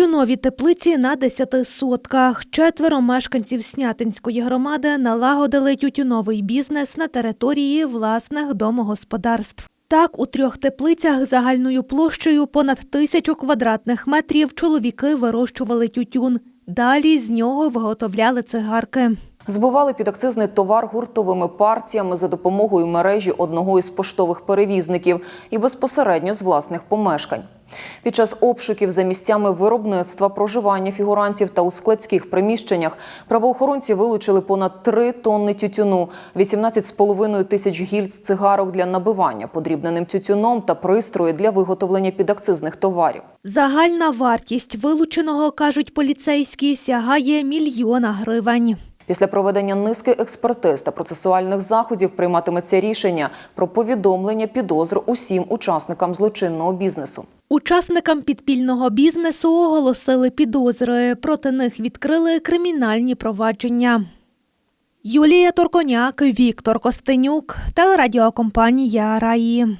Тютюнові теплиці на 10 сотках. Четверо мешканців Снятинської громади налагодили тютюновий бізнес на території власних домогосподарств. Так, у трьох теплицях загальною площею понад тисячу квадратних метрів чоловіки вирощували тютюн. Далі з нього виготовляли цигарки. Збували підакцизний товар гуртовими партіями за допомогою мережі одного із поштових перевізників і безпосередньо з власних помешкань. Під час обшуків за місцями виробництва, проживання фігурантів та у складських приміщеннях правоохоронці вилучили понад 3 тонни тютюну, 18,5 тисяч гільз цигарок для набивання подрібненим тютюном та пристрої для виготовлення підакцизних товарів. Загальна вартість вилученого, кажуть поліцейські, сягає мільйона гривень. Після проведення низки експертиз та процесуальних заходів прийматиметься рішення про повідомлення підозр усім учасникам злочинного бізнесу. Учасникам підпільного бізнесу оголосили підозри. Проти них відкрили кримінальні провадження. Юлія Торконяк, Віктор Костенюк, телерадіокомпанія Раї.